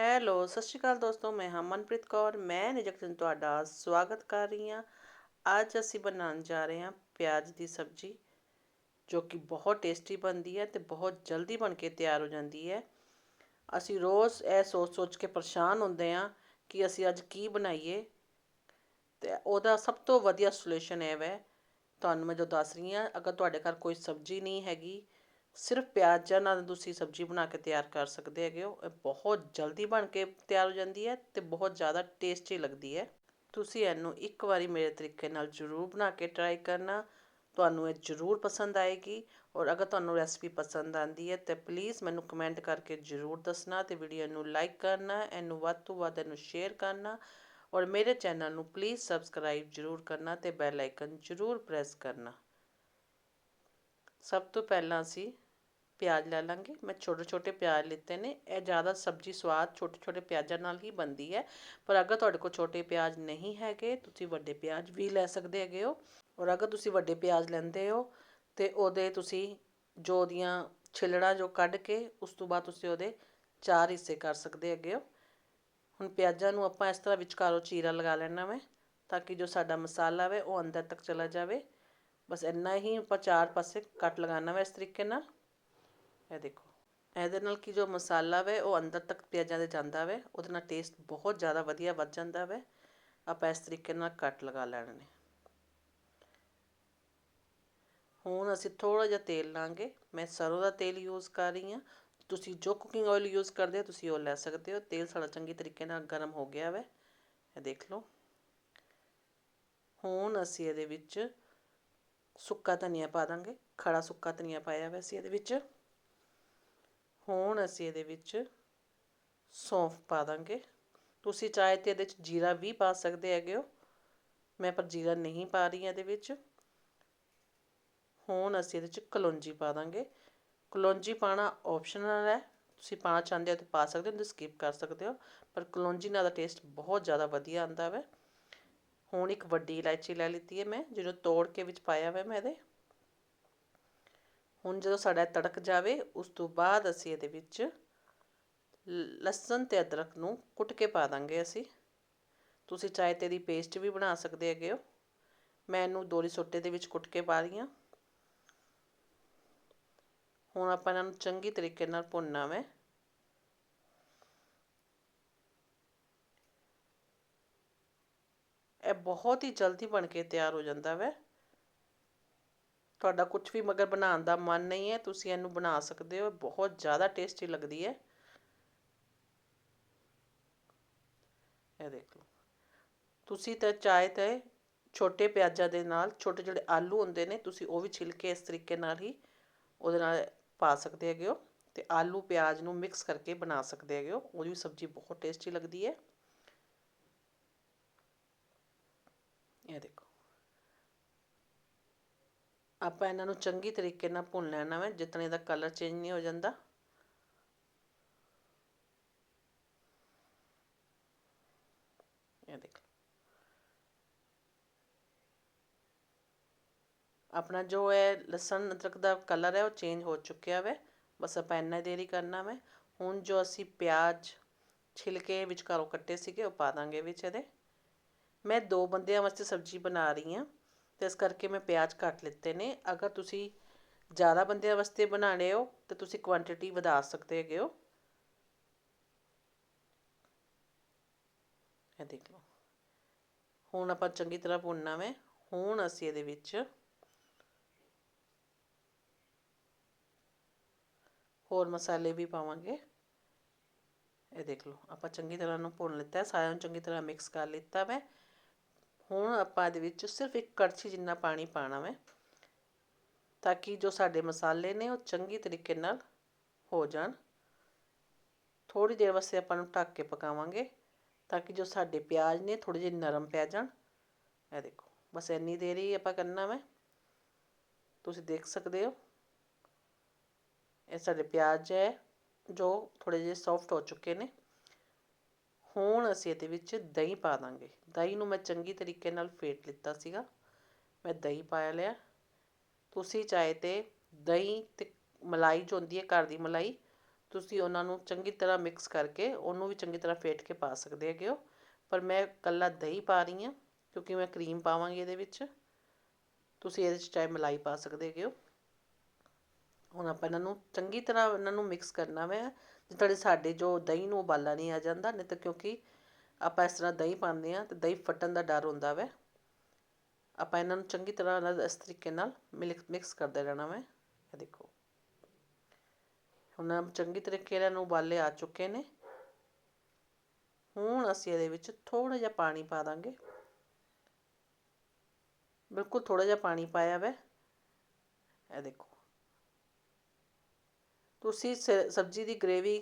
Hello, ਸਤਿ ਸ਼੍ਰੀ ਅਕਾਲ ਦੋਸਤੋ, ਮੈਂ ਹਾਂ ਮਨਪ੍ਰੀਤ ਕੌਰ, ਮੈਂ ਨਿਜਕ ਤੁਹਾਡਾ ਸਵਾਗਤ ਕਰ ਰਹੀ ਹਾਂ। ਅੱਜ ਅਸੀਂ ਬਣਾਉਣ ਜਾ ਰਹੇ ਹਾਂ ਪਿਆਜ਼ ਦੀ ਸਬਜ਼ੀ, ਜੋ ਕਿ ਬਹੁਤ ਟੇਸਟੀ ਬਣਦੀ ਹੈ ਤੇ ਬਹੁਤ ਜਲਦੀ ਬਣ ਕੇ ਤਿਆਰ ਹੋ ਜਾਂਦੀ ਹੈ। ਅਸੀਂ ਰੋਜ਼ ਇਹ ਸੋਚ ਸੋਚ ਕੇ ਪਰੇਸ਼ਾਨ ਹੁੰਦੇ ਹਾਂ ਕਿ ਅਸੀਂ ਅੱਜ ਕੀ ਬਣਾਈਏ ਤੇ ਉਹਦਾ ਸਭ ਤੋਂ ਵਧੀਆ ਸੋਲੂਸ਼ਨ ਇਹ ਵੈ। ਤੁਹਾਨੂੰ ਮੈਂ ਜੋ ਦੱਸ ਰਹੀ ਹਾਂ, ਅਗਰ ਤੁਹਾਡੇ ਘਰ ਕੋਈ ਸਬਜ਼ੀ ਨਹੀਂ ਹੈਗੀ ਸਿਰਫ ਪਿਆਜ਼ਾਂ ਨਾਲ ਤੁਸੀਂ ਸਬਜ਼ੀ ਬਣਾ ਕੇ ਤਿਆਰ ਕਰ ਸਕਦੇ ਹੈਗੇ ਹੋ। ਇਹ ਬਹੁਤ ਜਲਦੀ ਬਣ ਕੇ ਤਿਆਰ ਹੋ ਜਾਂਦੀ ਹੈ ਅਤੇ ਬਹੁਤ ਜ਼ਿਆਦਾ ਟੇਸਟੀ ਲੱਗਦੀ ਹੈ। ਤੁਸੀਂ ਇਹਨੂੰ ਇੱਕ ਵਾਰੀ ਮੇਰੇ ਤਰੀਕੇ ਨਾਲ ਜ਼ਰੂਰ ਬਣਾ ਕੇ ਟਰਾਈ ਕਰਨਾ। ਤੁਹਾਨੂੰ ਇਹ ਜ਼ਰੂਰ ਪਸੰਦ ਆਏਗੀ ਔਰ ਅਗਰ ਤੁਹਾਨੂੰ ਰੈਸਪੀ ਪਸੰਦ ਆਉਂਦੀ ਹੈ ਤਾਂ ਪਲੀਜ਼ ਮੈਨੂੰ ਕਮੈਂਟ ਕਰਕੇ ਜ਼ਰੂਰ ਦੱਸਣਾ ਅਤੇ ਵੀਡੀਓ ਨੂੰ ਲਾਈਕ ਕਰਨਾ, ਇਹਨੂੰ ਵੱਧ ਤੋਂ ਵੱਧ ਇਹਨੂੰ ਸ਼ੇਅਰ ਕਰਨਾ ਔਰ ਮੇਰੇ ਚੈਨਲ ਨੂੰ ਪਲੀਜ਼ ਸਬਸਕ੍ਰਾਈਬ ਜ਼ਰੂਰ ਕਰਨਾ ਅਤੇ ਬੈਲ ਆਈਕਨ ਜ਼ਰੂਰ ਪ੍ਰੈਸ ਕਰਨਾ। ਸਭ ਤੋਂ ਪਹਿਲਾਂ ਅਸੀਂ ਪਿਆਜ਼ ਲੈ ਲਾਂਗੇ। ਮੈਂ ਛੋਟੇ ਛੋਟੇ ਪਿਆਜ਼ ਲਿੱਤੇ ਨੇ। ਇਹ ਜ਼ਿਆਦਾ ਸਬਜ਼ੀ ਸਵਾਦ ਛੋਟੇ ਛੋਟੇ ਪਿਆਜ਼ਾਂ ਨਾਲ ਹੀ ਬਣਦੀ ਹੈ। ਪਰ ਅਗਰ ਤੁਹਾਡੇ ਕੋਲ ਛੋਟੇ ਪਿਆਜ਼ ਨਹੀਂ ਹੈਗੇ, ਤੁਸੀਂ ਵੱਡੇ ਪਿਆਜ਼ ਵੀ ਲੈ ਸਕਦੇ ਹੈਗੇ ਹੋ। ਔਰ ਅਗਰ ਤੁਸੀਂ ਵੱਡੇ ਪਿਆਜ਼ ਲੈਂਦੇ ਹੋ ਤਾਂ ਉਹਦੇ ਤੁਸੀਂ ਜੋ ਉਹਦੀਆਂ ਛਿਲੜਾ ਜੋ ਕੱਢ ਕੇ ਉਸ ਤੋਂ ਬਾਅਦ ਤੁਸੀਂ ਉਹਦੇ ਚਾਰ ਹਿੱਸੇ ਕਰ ਸਕਦੇ ਹੈਗੇ ਹੋ। ਹੁਣ ਪਿਆਜ਼ਾਂ ਨੂੰ ਆਪਾਂ ਇਸ ਤਰ੍ਹਾਂ ਵਿਚਕਾਰੋਂ ਚੀਰਾ ਲਗਾ ਲੈਣਾ ਵੇ ਤਾਂ ਕਿ ਜੋ ਸਾਡਾ ਮਸਾਲਾ ਵੇ ਉਹ ਅੰਦਰ ਤੱਕ ਚਲਾ ਜਾਵੇ। ਬਸ ਇੰਨਾ ਹੀ ਆਪਾਂ ਚਾਰ ਪਾਸੇ ਕੱਟ ਲਗਾਉਣਾ ਵਾ ਇਸ ਤਰੀਕੇ ਨਾਲ। ਇਹ ਦੇਖੋ, ਇਹਦੇ ਨਾਲ ਕੀ ਜੋ ਮਸਾਲਾ ਵੇ, ਉਹ ਅੰਦਰ ਤੱਕ ਪਿਆਜ਼ਾਂ ਦੇ ਜਾਂਦਾ ਵੇ, ਉਹਦੇ ਨਾਲ ਟੇਸਟ ਬਹੁਤ ਜ਼ਿਆਦਾ ਵਧੀਆ ਵੱਧ ਜਾਂਦਾ ਵੇ। ਆਪਾਂ ਇਸ ਤਰੀਕੇ ਨਾਲ ਕੱਟ ਲਗਾ ਲੈਣੇ ਨੇ। ਹੁਣ ਅਸੀਂ ਥੋੜਾ ਜਿਹਾ ਤੇਲ ਲਾਂਗੇ। ਮੈਂ ਸਰੋਂ ਦਾ ਤੇਲ ਯੂਜ਼ ਕਰ ਰਹੀ ਹਾਂ। ਤੁਸੀਂ ਜੋ ਕੁਕਿੰਗ ਆਇਲ ਯੂਜ਼ ਕਰਦੇ ਹੋ, ਤੁਸੀਂ ਉਹ ਲੈ ਸਕਦੇ ਹੋ। ਤੇਲ ਸਾਡਾ ਚੰਗੀ ਤਰੀਕੇ ਨਾਲ ਗਰਮ ਹੋ ਗਿਆ ਵੇ। ਇਹ ਦੇਖ ਲਓ। ਹੁਣ ਅਸੀਂ ਇਹਦੇ ਵਿੱਚ ਸੁੱਕਾ ਧਨੀਆ ਪਾ ਦਾਂਗੇ, ਖੜਾ ਸੁੱਕਾ ਧਨੀਆ ਪਾਇਆ ਵੈ ਅਸੀਂ ਇਹਦੇ ਵਿੱਚ। ਹੁਣ ਅਸੀਂ ਇਹਦੇ ਵਿੱਚ ਸੌਂਫ ਪਾ ਦਾਂਗੇ। ਤੁਸੀਂ ਚਾਹੇ ਤੇ ਇਹਦੇ ਵਿੱਚ ਜੀਰਾ ਵੀ ਪਾ ਸਕਦੇ ਹੈਗੇ ਹੋ। ਮੈਂ ਪਰ ਜੀਰਾ ਨਹੀਂ ਪਾ ਰਹੀ ਇਹਦੇ ਵਿੱਚ। ਹੁਣ ਅਸੀਂ ਇਹਦੇ ਵਿੱਚ ਕਲੌਂਜੀ ਪਾ ਦਾਂਗੇ। ਕਲੌਂਜੀ ਪਾਣਾ ਆਪਸ਼ਨਲ ਹੈ। ਤੁਸੀਂ ਪਾਣਾ ਚਾਹੁੰਦੇ ਹੋ ਤਾਂ ਪਾ ਸਕਦੇ ਹੋ ਨਹੀਂ ਸਕਿਪ ਕਰ ਸਕਦੇ ਹੋ। ਪਰ ਕਲੌਂਜੀ ਨਾਲ ਦਾ ਟੇਸਟ ਬਹੁਤ ਜ਼ਿਆਦਾ ਵਧੀਆ ਆਉਂਦਾ ਵੈ। ਹੁਣ ਇੱਕ ਵੱਡੀ ਇਲਾਇਚੀ ਲੈ ਲਿੱਤੀ ਹੈ ਮੈਂ, ਜਿਹਨੂੰ ਤੋੜ ਕੇ ਵਿੱਚ ਪਾਇਆ ਹੋਇਆ ਮੈਂ ਇਹਦੇ। ਹੁਣ ਜਦੋਂ ਸਾਡਾ ਤੜਕ ਜਾਵੇ, ਉਸ ਤੋਂ ਬਾਅਦ ਅਸੀਂ ਇਹਦੇ ਵਿੱਚ ਲਸਣ ਤੇ ਅਦਰਕ ਨੂੰ ਕੁੱਟ ਕੇ ਪਾ ਦਾਂਗੇ ਅਸੀਂ। ਤੁਸੀਂ ਚਾਹੇ ਤੇ ਦੀ ਪੇਸਟ ਵੀ ਬਣਾ ਸਕਦੇ ਹੈਗੇ ਹੋ। ਮੈਂ ਇਹਨੂੰ ਦੋਰੀ ਸੋਟੇ ਦੇ ਵਿੱਚ ਕੁੱਟ ਕੇ ਪਾ ਰਹੀ ਹਾਂ। ਹੁਣ ਆਪਾਂ ਇਹਨਾਂ ਨੂੰ ਚੰਗੀ ਤਰੀਕੇ ਨਾਲ ਭੁੰਨਣਾ ਹੈ ਇਹ ਬਹੁਤ ਹੀ ਜਲਦੀ ਬਣ ਕੇ ਤਿਆਰ ਹੋ ਜਾਂਦਾ ਵੈ। ਤੁਹਾਡਾ ਕੁਝ ਵੀ ਮਗਰ ਬਣਾਉਣ ਦਾ ਮਨ ਨਹੀਂ ਹੈ, ਤੁਸੀਂ ਇਹਨੂੰ ਬਣਾ ਸਕਦੇ ਹੋ ਬਹੁਤ ਜ਼ਿਆਦਾ ਟੇਸਟੀ ਲੱਗਦੀ ਹੈ। ਇਹ ਦੇਖ ਲਓ। ਤੁਸੀਂ ਤਾਂ ਚਾਹੇ ਤੇ ਛੋਟੇ ਪਿਆਜ਼ਾਂ ਦੇ ਨਾਲ, ਛੋਟੇ ਜਿਹੜੇ ਆਲੂ ਹੁੰਦੇ ਨੇ, ਤੁਸੀਂ ਉਹ ਵੀ ਛਿਲ ਕੇ ਇਸ ਤਰੀਕੇ ਨਾਲ ਹੀ ਉਹਦੇ ਨਾਲ ਪਾ ਸਕਦੇ ਹੈਗੇ ਹੋ ਤੇ ਆਲੂ ਪਿਆਜ਼ ਨੂੰ ਮਿਕਸ ਕਰਕੇ ਬਣਾ ਸਕਦੇ ਹੈਗੇ ਹੋ। ਉਹਦੀ ਸਬਜ਼ੀ ਬਹੁਤ ਟੇਸਟੀ ਲੱਗਦੀ ਹੈ। ਇਹ ਦੇਖੋ। ਆਪਾਂ ਇਹਨਾਂ ਨੂੰ ਚੰਗੀ ਤਰੀਕੇ ਨਾਲ ਭੁੰਨ ਲੈਣਾ ਹੈ ਜਿਤਨੇ ਦਾ ਕਲਰ ਚੇਂਜ ਨਹੀਂ ਹੋ ਜਾਂਦਾ। ਇਹ ਦੇਖ ਆਪਣਾ ਜੋ ਹੈ ਲਸਣ, ਅਦਰਕ ਦਾ ਕਲਰ ਹੈ, ਉਹ ਚੇਂਜ ਹੋ ਚੁੱਕਿਆ ਹੈ ਬਸ ਆਪਾਂ ਇੰਨਾ ਦੇਰੀ ਕਰਨਾ ਹੈ ਹੁਣ ਜੋ ਅਸੀਂ ਪਿਆਜ਼ ਛਿਲਕੇ ਵਿਚਕਾਰੋਂ ਕੱਟੇ ਸੀਗੇ, ਉਹ ਪਾ ਦਾਂਗੇ ਵਿੱਚ ਇਹਦੇ। ਮੈਂ ਦੋ ਬੰਦਿਆਂ ਵਾਸਤੇ ਸਬਜ਼ੀ ਬਣਾ ਰਹੀ ਹਾਂ ਅਤੇ ਇਸ ਕਰਕੇ ਮੈਂ ਪਿਆਜ਼ ਕੱਟ ਲਿੱਤੇ ਨੇ। ਅਗਰ ਤੁਸੀਂ ਜ਼ਿਆਦਾ ਬੰਦਿਆਂ ਵਾਸਤੇ ਬਣਾਉਣੇ ਹੋ, ਤਾਂ ਤੁਸੀਂ ਕੁਆਂਟਿਟੀ ਵਧਾ ਸਕਦੇ ਹੈਗੇ ਹੋ। ਇਹ ਦੇਖ ਲਓ। ਹੁਣ ਆਪਾਂ ਚੰਗੀ ਤਰ੍ਹਾਂ ਭੁੰਨਣਾ ਵੇ। ਹੁਣ ਅਸੀਂ ਇਹਦੇ ਵਿੱਚ ਹੋਰ ਮਸਾਲੇ ਵੀ ਪਾਵਾਂਗੇ। ਇਹ ਦੇਖ ਲਓ। ਆਪਾਂ ਚੰਗੀ ਤਰ੍ਹਾਂ ਨੂੰ ਭੁੰਨ ਲਿੱਤਾ। ਸਾਰਿਆਂ ਨੂੰ ਚੰਗੀ ਤਰ੍ਹਾਂ ਮਿਕਸ ਕਰ ਲਿੱਤਾ ਮੈਂ ਹੁਣ ਆਪਾਂ ਇਹਦੇ ਵਿੱਚ ਸਿਰਫ ਇੱਕ ਕੜਛੀ ਜਿੰਨਾ ਪਾਣੀ ਪਾਣਾ ਹੈ ਤਾਂ ਕਿ ਜੋ ਸਾਡੇ ਮਸਾਲੇ ਨੇ ਉਹ ਚੰਗੀ ਤਰੀਕੇ ਨਾਲ ਹੋ ਜਾਣ। ਥੋੜੀ ਦੇਰ ਵਾਸਤੇ ਆਪਾਂ ਨੂੰ ਢੱਕ ਕੇ ਪਕਾਵਾਂਗੇ, ਤਾਂ ਕਿ ਜੋ ਸਾਡੇ ਪਿਆਜ਼ ਨੇ ਥੋੜੇ ਜਿਹੇ ਨਰਮ ਪੈ ਜਾਣ। ਇਹ ਦੇਖੋ, ਬਸ ਇੰਨੀ ਦੇਰ ਹੀ ਆਪਾਂ ਕਰਨਾ ਵਾ। ਤੁਸੀਂ ਦੇਖ ਸਕਦੇ ਹੋ, ਇਹ ਸਾਡੇ ਪਿਆਜ਼ ਹੈ, ਜੋ ਥੋੜੇ ਜਿਹੇ ਸੌਫਟ ਹੋ ਚੁੱਕੇ ਨੇ। ਹੁਣ ਅਸੀਂ ਇਹਦੇ ਵਿੱਚ ਦਹੀਂ ਪਾ ਦਾਂਗੇ। ਦਹੀਂ ਨੂੰ ਮੈਂ ਚੰਗੀ ਤਰੀਕੇ ਨਾਲ ਫੇਟ ਲਿੱਤਾ ਸੀਗਾ। ਮੈਂ ਦਹੀਂ ਪਾਇਆ ਲਿਆ। ਤੁਸੀਂ ਚਾਹੇ ਤੇ ਦਹੀਂ ਤੇ ਮਲਾਈ ਜੋ ਹੁੰਦੀ ਹੈ, ਘਰ ਦੀ ਮਲਾਈ, ਤੁਸੀਂ ਉਹਨਾਂ ਨੂੰ ਚੰਗੀ ਤਰ੍ਹਾਂ ਮਿਕਸ ਕਰਕੇ ਉਹਨੂੰ ਵੀ ਚੰਗੀ ਤਰ੍ਹਾਂ ਫੇਟ ਕੇ ਪਾ ਸਕਦੇ ਹੈਗੇ ਹੋ। ਪਰ ਮੈਂ ਕੱਲਾ ਦਹੀਂ ਪਾ ਰਹੀ ਹਾਂ, ਕਿਉਂਕਿ ਮੈਂ ਕਰੀਮ ਪਾਵਾਂਗੀ ਇਹਦੇ ਵਿੱਚ। ਤੁਸੀਂ ਇਹਦੇ 'ਚ ਚਾਹੇ ਮਲਾਈ ਪਾ ਸਕਦੇ ਹੈਗੇ ਹੋ। ਹੁਣ ਆਪਾਂ ਇਹਨਾਂ ਨੂੰ ਚੰਗੀ ਤਰ੍ਹਾਂ ਇਹਨਾਂ ਨੂੰ ਮਿਕਸ ਕਰਨਾ ਵੈ ਜੇ ਸਾਡੇ ਜੋ ਦਹੀਂ ਨੂੰ ਉਬਾਲਾ ਨਹੀਂ ਆ ਜਾਂਦਾ, ਨਹੀਂ ਤਾਂ ਕਿਉਂਕਿ ਆਪਾਂ ਇਸ ਤਰ੍ਹਾਂ ਦਹੀਂ ਪਾਉਂਦੇ ਹਾਂ ਅਤੇ ਦਹੀਂ ਫਟਣ ਦਾ ਡਰ ਹੁੰਦਾ ਵੈ। ਆਪਾਂ ਇਹਨਾਂ ਨੂੰ ਚੰਗੀ ਤਰ੍ਹਾਂ ਨਾਲ ਇਸ ਤਰੀਕੇ ਨਾਲ ਮਿਕਸ ਕਰਦੇ ਰਹਿਣਾ ਵੈ। ਇਹ ਦੇਖੋ। ਹੁਣ ਚੰਗੀ ਤਰੀਕੇ ਨਾਲ ਨੂੰ ਉਬਾਲੇ ਆ ਚੁੱਕੇ ਨੇ। ਹੁਣ ਅਸੀਂ ਇਹਦੇ ਵਿੱਚ ਥੋੜਾ ਜਿਹਾ ਪਾਣੀ ਪਾ ਦਾਂਗੇ। ਬਿਲਕੁਲ ਥੋੜਾ ਜਿਹਾ ਪਾਣੀ ਪਾਇਆ ਵੈ। ਇਹ ਦੇਖੋ। ਤੁਸੀਂ ਸ, ਸਬਜ਼ੀ ਦੀ ਗ੍ਰੇਵੀ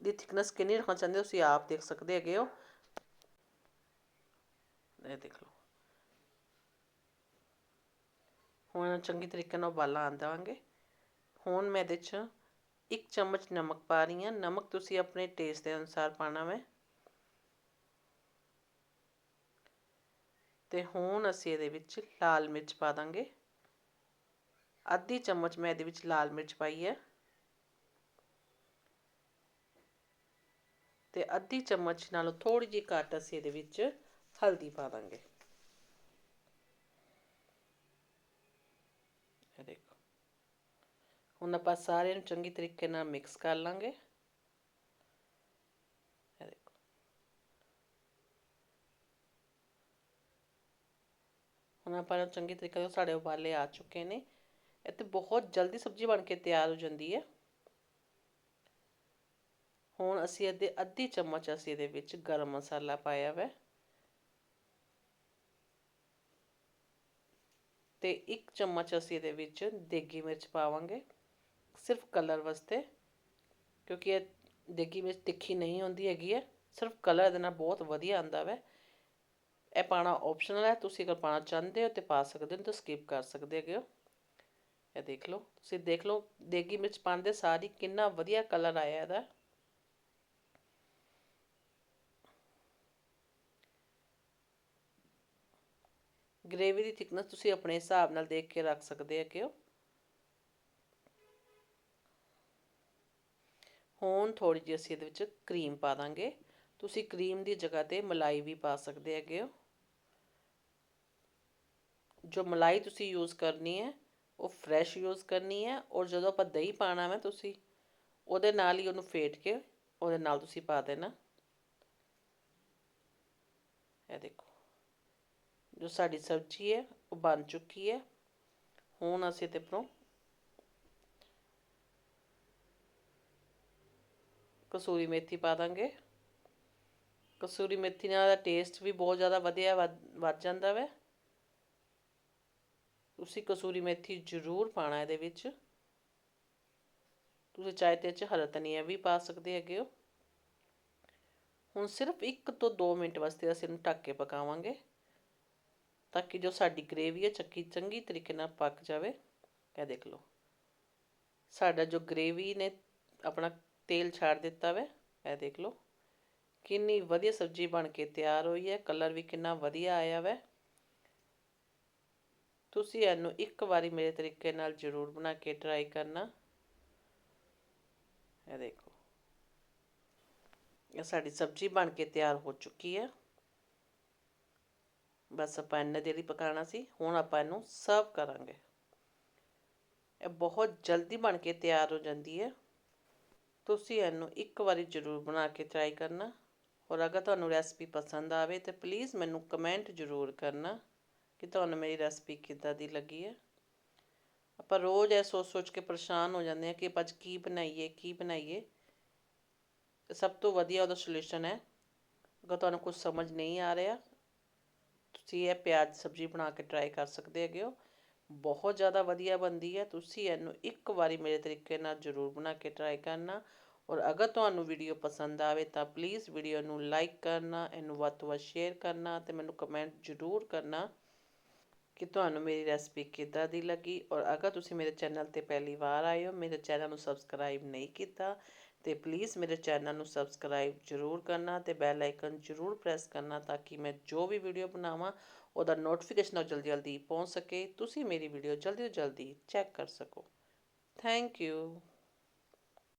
ਦੀ ਥਿਕਨੈਸ ਕਿੰਨੀ ਰੱਖਣਾ ਚਾਹੁੰਦੇ ਹੋ? ਤੁਸੀਂ ਆਪ ਦੇਖ ਸਕਦੇ ਹੈਗੇ ਹੋ। ਇਹ ਦੇਖ ਲਓ। ਹੁਣ ਚੰਗੀ ਤਰੀਕੇ ਨਾਲ ਉਬਾਲਾ ਦੇਵਾਂਗੇ। ਹੁਣ ਮੈਂ ਇਹਦੇ 'ਚ ਇੱਕ ਚਮਚ ਨਮਕ ਪਾ ਰਹੀ ਹਾਂ। ਨਮਕ ਤੁਸੀਂ ਆਪਣੇ ਟੇਸਟ ਦੇ ਅਨੁਸਾਰ ਪਾਣਾ ਹੈ ਤੇ ਹੁਣ ਅਸੀਂ ਇਹਦੇ ਵਿੱਚ ਲਾਲ ਮਿਰਚ ਪਾ ਦਾਂਗੇ। ਅੱਧੀ ਚਮਚ ਮੈਂ ਇਹਦੇ ਵਿੱਚ ਲਾਲ ਮਿਰਚ ਪਾਈ ਹੈ। ਅਤੇ ਅੱਧੀ ਚਮਚ ਨਾਲੋਂ ਥੋੜ੍ਹੀ ਜਿਹੀ ਘੱਟ ਅਸੀਂ ਇਹਦੇ ਵਿੱਚ ਹਲਦੀ ਪਾ ਦਾਂਗੇ। ਇਹ ਦੇਖੋ। ਹੁਣ ਆਪਾਂ ਸਾਰਿਆਂ ਨੂੰ ਚੰਗੀ ਤਰੀਕੇ ਨਾਲ ਮਿਕਸ ਕਰ ਲਾਂਗੇ। ਇਹ ਦੇਖੋ। ਹੁਣ ਆਪਾਂ ਨੂੰ ਚੰਗੀ ਤਰੀਕੇ ਨਾਲ ਸਾਡੇ ਉਬਾਲੇ ਆ ਚੁੱਕੇ ਨੇ। ਇਹ ਤੇ ਬਹੁਤ ਜਲਦੀ ਸਬਜ਼ੀ ਬਣ ਕੇ ਤਿਆਰ ਹੋ ਜਾਂਦੀ ਹੈ। ਹੁਣ ਅਸੀਂ ਇਹਦੇ ਅੱਧੀ ਚਮਚ ਅਸੀਂ ਇਹਦੇ ਵਿੱਚ ਗਰਮ ਮਸਾਲਾ ਪਾਇਆ ਵੈ। ਤੇ ਇੱਕ ਚਮਚ ਅਸੀਂ ਇਹਦੇ ਵਿੱਚ ਦੇਗੀ ਮਿਰਚ ਪਾਵਾਂਗੇ, ਸਿਰਫ ਕਲਰ ਵਾਸਤੇ, ਕਿਉਂਕਿ ਇਹ ਦੇਗੀ ਮਿਰਚ ਤਿੱਖੀ ਨਹੀਂ ਹੁੰਦੀ ਹੈਗੀ ਹੈ, ਸਿਰਫ ਕਲਰ ਇਹਦੇ ਨਾਲ ਬਹੁਤ ਵਧੀਆ ਆਂਦਾ ਵੈ। ਇਹ ਪਾਣਾ ਆਪਸ਼ਨਲ ਹੈ, ਤੁਸੀਂ ਅਗਰ ਪਾਣਾ ਚਾਹੁੰਦੇ ਹੋ ਤੇ ਪਾ ਸਕਦੇ ਹੋ ਤਾਂ ਸਕਿਪ ਕਰ ਸਕਦੇ ਹੈਗੇ ਹੋ। ਇਹ ਦੇਖ ਲਓ, ਤੁਸੀਂ ਦੇਖ ਲਓ ਦੇਗੀ ਮਿਰਚ ਪਾਉਂਦੇ ਸਾਰੀ ਕਿੰਨਾ ਵਧੀਆ ਕਲਰ ਆਇਆ ਇਹਦਾ। ਗ੍ਰੇਵੀ ਦੀ ਥਿਕਨੈਸ ਤੁਸੀਂ ਆਪਣੇ ਹਿਸਾਬ ਨਾਲ ਦੇਖ ਕੇ ਰੱਖ ਸਕਦੇ ਹੋ ਕਿ ਹੁਣ ਥੋੜੀ ਜਿਹੀ ਅਸੀਂ ਇਹਦੇ ਵਿੱਚ ਕਰੀਮ ਪਾ ਦਾਂਗੇ। ਤੁਸੀਂ ਕਰੀਮ ਦੀ ਜਗ੍ਹਾ ਤੇ ਮਲਾਈ ਵੀ ਪਾ ਸਕਦੇ ਹੈਗੇ ਹੋ ਜੋ ਮਲਾਈ ਤੁਸੀਂ ਯੂਜ਼ ਕਰਨੀ ਹੈ, ਉਹ ਫਰੈਸ਼ ਯੂਜ਼ ਕਰਨੀ ਹੈ ਔਰ ਜਦੋਂ ਆਪਾਂ ਦਹੀਂ ਪਾਣਾ ਹੈ ਤੁਸੀਂ, ਉਹਦੇ ਨਾਲ ਹੀ ਉਹਨੂੰ ਫੇਟ ਕੇ ਉਹਦੇ ਨਾਲ ਤੁਸੀਂ ਪਾ ਦੇਣਾ। ਇਹ ਦੇਖੋ। ਜੋ ਸਾਡੀ ਸਬਜ਼ੀ ਹੈ, ਉਹ ਬਣ ਚੁੱਕੀ ਹੈ। ਹੁਣ ਅਸੀਂ ਤੇ ਪਰੋਂ ਕਸੂਰੀ ਮੇਥੀ ਪਾ ਦਾਂਗੇ। ਕਸੂਰੀ ਮੇਥੀ ਨਾਲ ਦਾ ਟੇਸਟ ਵੀ ਬਹੁਤ ਜ਼ਿਆਦਾ ਵਧੀਆ ਵੱਧ ਜਾਂਦਾ ਵੈ। ਤੁਸੀਂ ਕਸੂਰੀ ਮੇਥੀ ਜ਼ਰੂਰ ਪਾਣਾ ਇਹਦੇ ਵਿੱਚ। ਤੁਸੀਂ ਚਾਹੇ ਤੇ ਚ ਹਰਾ ਧਨੀਆ ਵੀ ਪਾ ਸਕਦੇ ਹੈਗੇ ਹੋ। ਹੁਣ ਸਿਰਫ 1 ਤੋਂ 2 ਮਿੰਟ ਵਾਸਤੇ ਅਸੀਂ ਇਹਨੂੰ ਢੱਕ ਕੇ ਪਕਾਵਾਂਗੇ। ਤਾਂ ਕਿ ਜੋ ਸਾਡੀ ਗ੍ਰੇਵੀ ਹੈ ਚੱਕੀ ਚੰਗੀ ਤਰੀਕੇ ਨਾਲ ਪੱਕ ਜਾਵੇ। ਇਹ ਦੇਖ ਲਓ। ਸਾਡਾ ਜੋ ਗ੍ਰੇਵੀ ਨੇ ਆਪਣਾ ਤੇਲ ਛਾੜ ਦਿੱਤਾ ਵੇ, ਇਹ ਦੇਖ ਲਓ। ਕਿੰਨੀ ਵਧੀਆ ਸਬਜ਼ੀ ਬਣ ਕੇ ਤਿਆਰ ਹੋਈ ਹੈ। ਕਲਰ ਵੀ ਕਿੰਨਾ ਵਧੀਆ ਆਇਆ ਵੇ। ਤੁਸੀਂ ਇਹਨੂੰ ਇੱਕ ਵਾਰੀ ਮੇਰੇ ਤਰੀਕੇ ਨਾਲ ਜ਼ਰੂਰ ਬਣਾ ਕੇ ਟਰਾਈ ਕਰਨਾ। ਇਹ ਦੇਖੋ ਇਹ ਸਾਡੀ ਸਬਜ਼ੀ ਬਣ ਕੇ ਤਿਆਰ ਹੋ ਚੁੱਕੀ ਹੈ। ਬਸ ਆਪਾਂ ਇੰਨੇ ਦੇਰ ਹੀ ਪਕਾਉਣਾ ਸੀ, ਹੁਣ ਆਪਾਂ ਇਹਨੂੰ ਸਰਵ ਕਰਾਂਗੇ। ਇਹ ਬਹੁਤ ਜਲਦੀ ਬਣ ਕੇ ਤਿਆਰ ਹੋ ਜਾਂਦੀ ਹੈ। ਤੁਸੀਂ ਇਹਨੂੰ ਇੱਕ ਵਾਰੀ ਜ਼ਰੂਰ ਬਣਾ ਕੇ ਟਰਾਈ ਕਰਨਾ। ਔਰ ਅਗਰ ਤੁਹਾਨੂੰ ਰੈਸਪੀ ਪਸੰਦ ਆਵੇ ਤਾਂ ਪਲੀਜ਼ ਮੈਨੂੰ ਕਮੈਂਟ ਜ਼ਰੂਰ ਕਰਨਾ ਕਿ ਤੁਹਾਨੂੰ ਮੇਰੀ ਰੈਸਪੀ ਕਿੱਦਾਂ ਦੀ ਲੱਗੀ ਹੈ। ਆਪਾਂ ਰੋਜ਼ ਇਹ ਸੋਚ ਸੋਚ ਕੇ ਪਰੇਸ਼ਾਨ ਹੋ ਜਾਂਦੇ ਆ ਕਿ ਅੱਜ ਕੀ ਬਣਾਈਏ ਕੀ ਬਣਾਈਏ। ਸਭ ਤੋਂ ਵਧੀਆ ਉਹਦਾ ਸੋਲੂਸ਼ਨ ਹੈ। ਅਗਰ ਤੁਹਾਨੂੰ ਕੁਝ ਸਮਝ ਨਹੀਂ ਆ ਰਿਹਾ ਤੁਸੀਂ ਇਹ ਪਿਆਜ਼ ਸਬਜ਼ੀ ਬਣਾ ਕੇ ਟਰਾਈ ਕਰ ਸਕਦੇ ਹੈਗੇ ਹੋ। ਬਹੁਤ ਜ਼ਿਆਦਾ ਵਧੀਆ ਬਣਦੀ ਹੈ। ਤੁਸੀਂ ਇਹਨੂੰ ਇੱਕ ਵਾਰੀ ਮੇਰੇ ਤਰੀਕੇ ਨਾਲ ਜ਼ਰੂਰ ਬਣਾ ਕੇ ਟਰਾਈ ਕਰਨਾ। ਔਰ ਅਗਰ ਤੁਹਾਨੂੰ ਵੀਡੀਓ ਪਸੰਦ ਆਵੇ ਤਾਂ ਪਲੀਜ਼ ਵੀਡੀਓ ਨੂੰ ਲਾਈਕ ਕਰਨਾ, ਇਹਨੂੰ ਵੱਧ ਤੋਂ ਵੱਧ ਸ਼ੇਅਰ ਕਰਨਾ ਤੇ ਮੈਨੂੰ ਕਮੈਂਟ ਜ਼ਰੂਰ ਕਰਨਾ ਕਿ ਤੁਹਾਨੂੰ ਮੇਰੀ ਰੈਸਪੀ ਕਿੱਦਾਂ ਦੀ ਲੱਗੀ। ਔਰ ਅਗਰ ਤੁਸੀਂ ਮੇਰੇ ਚੈਨਲ ਤੇ ਪਹਿਲੀ ਵਾਰ ਆਏ ਹੋ, ਮੇਰੇ ਚੈਨਲ ਨੂੰ ਸਬਸਕ੍ਰਾਈਬ ਨਹੀਂ ਕੀਤਾ ਤੇ ਪਲੀਜ਼ ਮੇਰੇ ਚੈਨਲ ਨੂੰ ਸਬਸਕ੍ਰਾਈਬ ਜ਼ਰੂਰ ਕਰਨਾ ਤੇ ਬੈਲ ਆਈਕਨ ਜ਼ਰੂਰ ਪ੍ਰੈਸ ਕਰਨਾ ਤਾਂ ਕਿ ਮੈਂ ਜੋ ਵੀ ਵੀਡੀਓ ਬਣਾਵਾਂ, ਉਹਦਾ ਨੋਟੀਫਿਕੇਸ਼ਨ ਜਲਦੀ ਜਲਦੀ ਪਹੁੰਚ ਸਕੇ, ਤੁਸੀਂ ਮੇਰੀ ਵੀਡੀਓ ਜਲਦੀ ਤੋਂ ਜਲਦੀ ਚੈੱਕ ਕਰ ਸਕੋ। Thank you